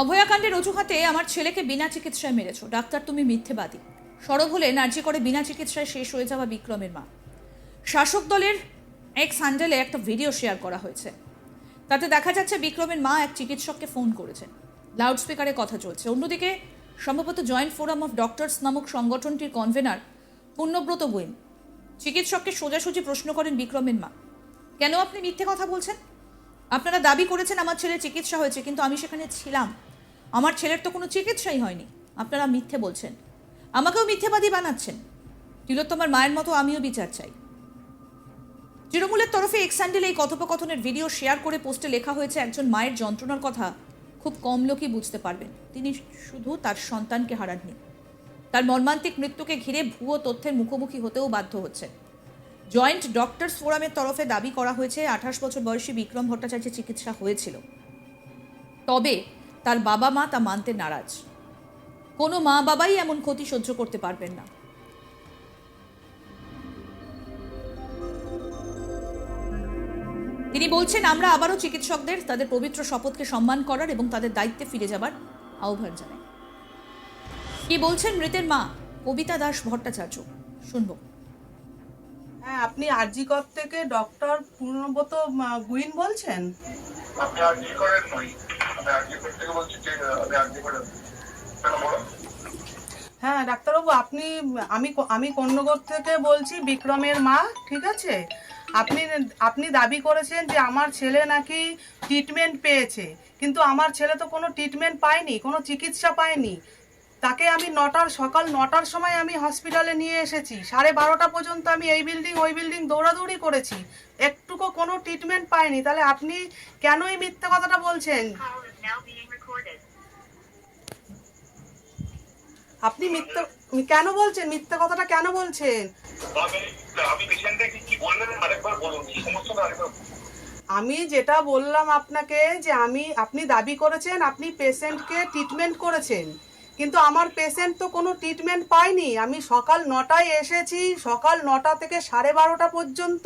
অভয়াকাণ্ডের অজুহাতে আমার ছেলেকে বিনা চিকিৎসায় মেরেছ। ডাক্তার, তুমি মিথ্যেবাদী। সরব হলে নার্জি করে বিনা চিকিৎসায় শেষ হয়ে যাওয়া বিক্রমের মা। শাসক দলের এক স্যান্ডেলে একটা ভিডিও শেয়ার করা হয়েছে। তাতে দেখা যাচ্ছে বিক্রমের মা এক চিকিৎসককে ফোন করেছেন। লাউডস্পিকারে কথা চলছে। অন্যদিকে সম্ভবত জয়েন্ট ফোরাম অফ ডক্টরস নামক সংগঠনটির কনভেনার পূর্ণব্রত গোয়েন চিকিৎসককে সোজাসুজি প্রশ্ন করেন বিক্রমের মা। কেন আপনি মিথ্যে কথা বলছেন? আপনারা দাবি করেছেন আমার ছেলের চিকিৎসা হয়েছে, কিন্তু আমি সেখানে ছিলাম। আমার ছেলের তো কোনো চিকিৎসাই হয়নি। আপনারা মিথ্যে বলছেন। আমাকেও মিথ্যেবাদী বানাচ্ছেন। তিলোত্তমার মায়ের মতো আমিও বিচার চাই। তৃণমূলের তরফে এক্সান্ডেল এই কথোপকথনের ভিডিও শেয়ার করে পোস্টে লেখা হয়েছে, একজন মায়ের যন্ত্রণার কথা খুব কম লোকই বুঝতে পারবেন। তিনি শুধু তার সন্তানকে হারাননি। তার মর্মান্তিক মৃত্যুকে ঘিরে ভুয়ো তথ্যের মুখোমুখি হতেও বাধ্য হচ্ছেন। জয়েন্ট ডক্টরস ফোরামের তরফে দাবি করা হয়েছে, আঠাশ বছর বয়সী বিক্রম ভট্টাচার্যের চিকিৎসা হয়েছিল। তবে তার বাবা মা তা মানতে নারাজ। কোনো মা বাবাই এমন ক্ষতি সহ্য করতে পারবেন না। তিনি বলছেন, আমরা আবারও চিকিৎসকদের, তাদের পবিত্র শপথকে সম্মান করার এবং তাদের দায়িত্বে ফিরে যাবার আহ্বান জানাই। কি বলছেন মৃতের মা? কবিতা দাস ভট্টাচার্য। শুনব। হ্যাঁ আপনি আরজিকর থেকে ডক্টর পূর্ণব্রত গুইন বলছেন? আপনি আর্জি করেন নই আমি আর্জি করতে থেকে বলছি যে আমি আর্জি করেন হ্যাঁ ডাক্তারবাবু আপনি আমি আমি কন্যগর থেকে বলছি বিক্রমের মা ঠিক আছে? আপনি আপনি দাবি করেছেন যে আমার ছেলে নাকি ট্রিটমেন্ট পেয়েছে কিন্তু আমার ছেলে তো কোনো ট্রিটমেন্ট পায়নি কোনো চিকিৎসা পায়নি। তাকে আমি নটার সকাল নটার সময় আমি হসপিটালে নিয়ে এসেছি। সাড়ে বারোটা পর্যন্ত আমি এই বিল্ডিং ওই বিল্ডিং দৌড়াদৌড়ি করেছি। একটুকু কোনো ট্রিটমেন্ট পাইনি। তাহলে আপনি কেন এই মিথ্যে কথাটা বলছেন. আপনি মিথ্যে কেন বলছেন? মিথ্যে কথাটা কেন বলছেন? আমি আমি পেশেন্টকে কি বললেন? আরেকবার বলুন কি সমস্যাটা আরেকবার বলুন। আমি যেটা বললাম আপনাকে যে আমি আপনি দাবি করেছেন আপনি পেশেন্টকে ট্রিটমেন্ট করেছেন। কিন্তু আমার পেশেন্ট তো কোনো ট্রিটমেন্ট পায়নি। আমি সকাল নটায় এসেছি, সকাল নটা থেকে সাড়ে বারোটা পর্যন্ত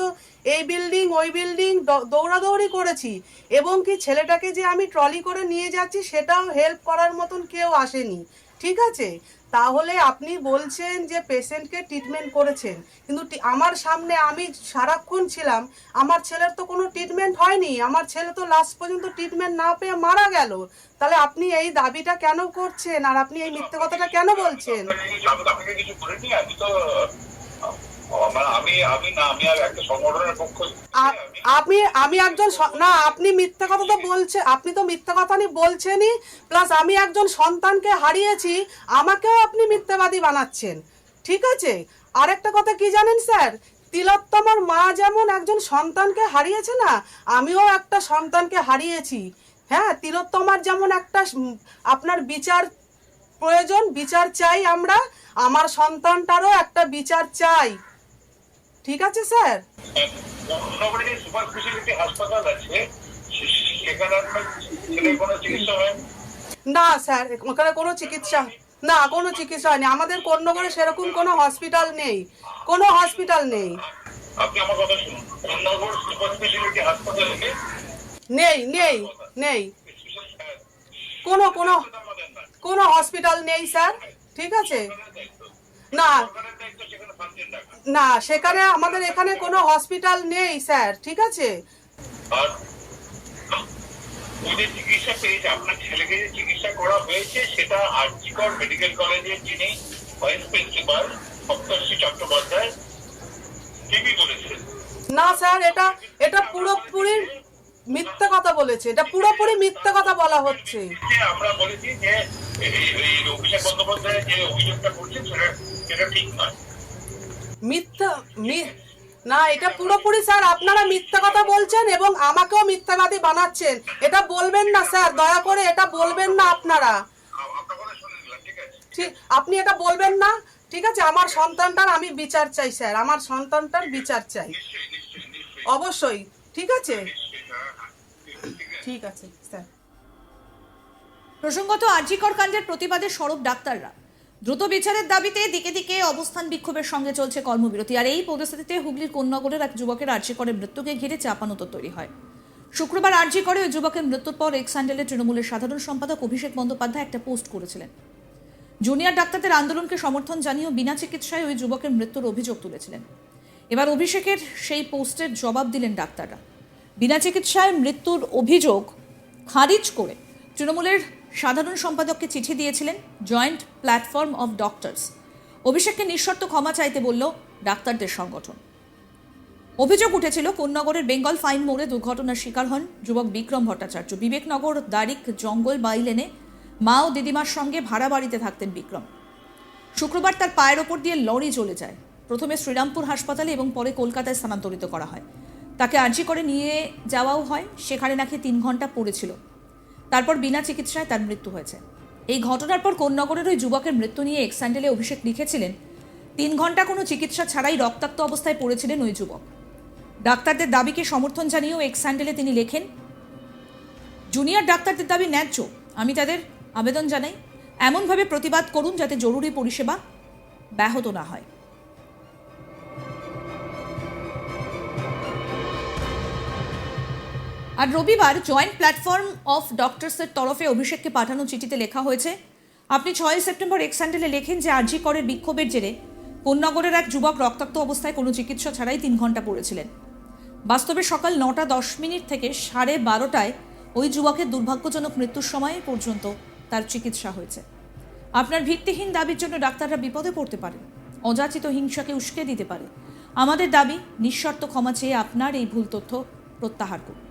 এই বিল্ডিং ওই বিল্ডিং দৌড়াদৌড়ি করেছি। এবং কি ছেলেটাকে যে আমি ট্রলি করে নিয়ে যাচ্ছি, সেটাও হেল্প করার মতন কেউ আসেনি। ঠিক আছে? তাহলে আপনি বলছেন যে পেশেন্টকে ট্রিটমেন্ট করেছেন। কিন্তু আমার সামনে আমি সারাক্ষণ ছিলাম, আমার ছেলের তো কোনো ট্রিটমেন্ট হয়নি। আমার ছেলে তো লাস্ট পর্যন্ত ট্রিটমেন্ট না পেয়ে মারা গেল। তাহলে আপনি এই দাবিটা কেন করছেন? আর আপনি এই মিথ্যে কথাটা কেন বলছেন? মানে আপনি আমি একজন না, আপনি মিথ্যা কথা তো বলছে, আপনি তো মিথ্যা কথা নি, বলছেনই, প্লাস আমি একজন সন্তানকে হারিয়েছি, আমাকেও আপনি মিথ্যাবাদী বানাচ্ছেন, ঠিক আছে? আরেকটা কথা কি জানেন, স্যার? তিলোত্তমার মা যেমন একজন সন্তানকে হারিয়েছে না, আমিও একটা সন্তানকে হারিয়েছি। হ্যাঁ তিলোত্তমার যেমন একটা আপনার বিচার প্রয়োজন, বিচার চাই আমরা, আমার সন্তানটারও একটা বিচার চাই। ঠিক আছে স্যার? অন্যবাড়ি সুপার স্পেশালিটি হাসপাতাল আছে সেখানে আপনার কোনো চিকিৎসা হয়নি না স্যার ওখানে কোনো চিকিৎসা না কোনো চিকিৎসা হয়নি। আমাদের কন্যগরে সেরকম কোনো হসপিটাল নেই কোনো হসপিটাল নেই। আপনি আমার কথা শুনুন অন্যগর সুপার স্পেশালিটি হাসপাতালে নেই নেই নেই। কোনো কোনো কোনো হসপিটাল নেই স্যার। ঠিক আছে? না। সেখানে না সেখানে আমাদের এখানে কোনো হসপিটাল নেই স্যার ঠিক আছে? আর ওই যে চিকিৎসা পেয়েছে আপনার ছেলেকে যে চিকিৎসা করা হয়েছে সেটা আর্জিকর মেডিকেল কলেজের যিনি ভাইস প্রিন্সিপাল সপ্তর্ষি চট্টোপাধ্যায় ঠিকই বলেছেন। না স্যার এটা এটা পুরোপুরি মিথ্যে কথা বলেছে এটা পুরোপুরি মিথ্যে কথা বলা হচ্ছে। আমরা বলেছি যে এই অভিষেক বন্দ্যোপাধ্যায় যে অভিযোগটা করছেন সেটা সেটা ঠিক নয়। মিথ্যা মি- না এটা পুরোপুরি স্যার আপনারা মিথ্যা কথা বলছেন এবং আমাকেও মিথ্যাবাদী বানাচ্ছেন। এটা বলবেন না স্যার দয়া করে এটা বলবেন না আপনারা। ঠিক আপনি এটা বলবেন না ঠিক আছে? আমার সন্তানটার আমি বিচার চাই স্যার আমার সন্তানটার বিচার চাই। অবশ্যই ঠিক আছে? নিশ্চয়ই হ্যাঁ ঠিক- ঠিক আছে। ঠিক আছে স্যার। প্রসঙ্গত আরজিকর কাণ্ডের প্রতিবাদে সরব ডাক্তাররা। দ্রুত বিচারের দাবিতে দিকে দিকে অবস্থান বিক্ষোভের সঙ্গে চলছে কর্মবিরতি। আর এই পরিস্থিতিতে হুগলির কোন্নগরের এক যুবকের আর্জি করে মৃত্যুকে ঘিরে চাপানুতর তৈরি হয়। শুক্রবার আর্জি করে ওই যুবকের মৃত্যুর পর হ্যান্ডেলের তৃণমূলের সাধারণ সম্পাদক অভিষেক বন্দ্যোপাধ্যায় একটা পোস্ট করেছিলেন। জুনিয়র ডাক্তারদের আন্দোলনকে সমর্থন জানিয়েও বিনা চিকিৎসায় ওই যুবকের মৃত্যুর অভিযোগ তুলেছিলেন। এবার অভিষেকের সেই পোস্টের জবাব দিলেন ডাক্তাররা। বিনা চিকিৎসায় মৃত্যুর অভিযোগ খারিজ করে তৃণমূলের সাধারণ সম্পাদককে চিঠি দিয়েছিলেন জয়েন্ট প্ল্যাটফর্ম অফ ডক্টরস। অভিষেককে নিঃশর্ত ক্ষমা চাইতে বলল ডাক্তারদের সংগঠন। অভিযোগ উঠেছিল, কোন্নগরের বেঙ্গল ফাইন মোড়ে দুর্ঘটনার শিকার হন যুবক বিক্রম ভট্টাচার্য। বিবেকনগর দারিক জঙ্গল বাইলেনে মা ও দিদিমার সঙ্গে ভাড়া বাড়িতে থাকতেন বিক্রম। শুক্রবার তার পায়ের ওপর দিয়ে লরি চলে যায়। প্রথমে শ্রীরামপুর হাসপাতালে এবং পরে কলকাতায় স্থানান্তরিত করা হয়। তাকে আর্জি করে নিয়ে যাওয়াও হয়। সেখানে নাকি তিন ঘণ্টা পড়েছিল। তারপর বিনা চিকিৎসায় তার মৃত্যু হয়েছে। এই ঘটনার পর কোন্নগরের ওই যুবকের মৃত্যু নিয়ে এক্স স্যান্ডেলে অভিষেক লিখেছিলেন, তিন ঘণ্টা কোনো চিকিৎসা ছাড়াই রক্তাক্ত অবস্থায় পড়েছিলেন ওই যুবক। ডাক্তারদের দাবিকে সমর্থন জানিয়েও এক্স স্যান্ডেলে তিনি লেখেন, জুনিয়র ডাক্তারদের দাবি ন্যায্য। আমি তাদের আবেদন জানাই। এমনভাবে প্রতিবাদ করুন যাতে জরুরি পরিষেবা ব্যাহত না হয়। আর রবিবার জয়েন্ট প্ল্যাটফর্ম অফ ডক্টরসের তরফে অভিষেককে পাঠানো চিঠিতে লেখা হয়েছে, আপনি ছয় সেপ্টেম্বর এক্স লেখেন যে আরজি করের বিক্ষোভের জেরে কোন্নগরের এক যুবক রক্তাক্ত অবস্থায় কোনো চিকিৎসা ছাড়াই তিন ঘণ্টা পড়েছিলেন। বাস্তবে সকাল নটা দশ মিনিট থেকে সাড়ে বারোটায় ওই যুবকের দুর্ভাগ্যজনক মৃত্যুর সময় পর্যন্ত তার চিকিৎসা হয়েছে। আপনার ভিত্তিহীন দাবির জন্য ডাক্তাররা বিপদে পড়তে পারে, অযাচিত হিংসাকে উস্কে দিতে পারে। আমাদের দাবি, নিঃশর্ত ক্ষমা চেয়ে আপনার এই ভুল তথ্য প্রত্যাহার করুন।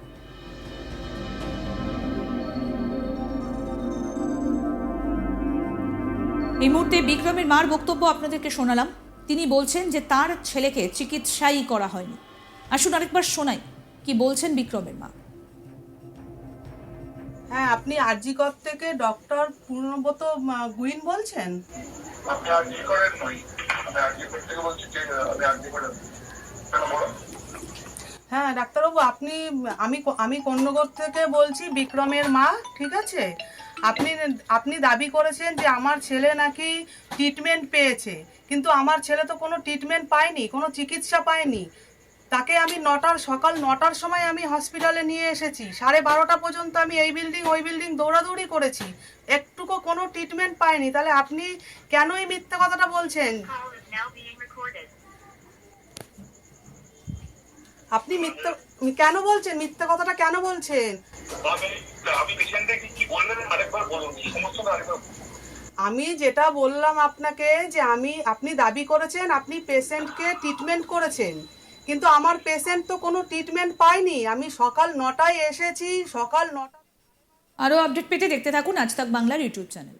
এই মুহূর্তে বিক্রমের মার বক্তব্য আপনাদেরকে শোনালাম। তিনি বলছেন যে তার ছেলেকে চিকিৎসাই করা হয়নি। আসুন আরেকবার শোনাই কি বলছেন বিক্রমের মা? হ্যাঁ আপনি আরজিকর থেকে ডক্টর পূর্ণব্রত গুইন বলছেন? আপনি আর্জি করেন নই। আমি আর্জি থেকে বলছি যে আমি আর্জি করেন হ্যাঁ ডাক্তারবাবু আপনি আমি আমি কন্যগর থেকে বলছি বিক্রমের মা ঠিক আছে? আপনি আপনি দাবি করেছেন যে আমার ছেলে নাকি ট্রিটমেন্ট পেয়েছে, কিন্তু আমার ছেলে তো কোনো ট্রিটমেন্ট পায়নি, কোনো চিকিৎসা পায়নি। তাকে আমি নটার, সকাল নটার সময় আমি হসপিটালে নিয়ে এসেছি। সাড়ে বারোটা পর্যন্ত আমি এই বিল্ডিং ওই বিল্ডিং দৌড়াদৌড়ি করেছি। একটুকু কোনো ট্রিটমেন্ট পাইনি তাহলে আপনি কেন এই মিথ্যা কথাটা বলছেন. আপনি মিথ্যা, কেন বলছেন? মিথ্যা কথাটা কেন বলছেন? আমি পেশেন্টকে আমি যেটা বললাম আপনাকে যে আমি, আপনি দাবি করেছেন, আপনি পেশেন্টকে ট্রিটমেন্ট করেছেন। কিন্তু আমার পেশেন্ট তো কোনো ট্রিটমেন্ট পায়নি। আমি সকাল নটায় এসেছি, সকাল নটা আরও আপডেট পেতে দেখতে থাকুন আজ তাক বাংলার ইউটিউব চ্যানেল।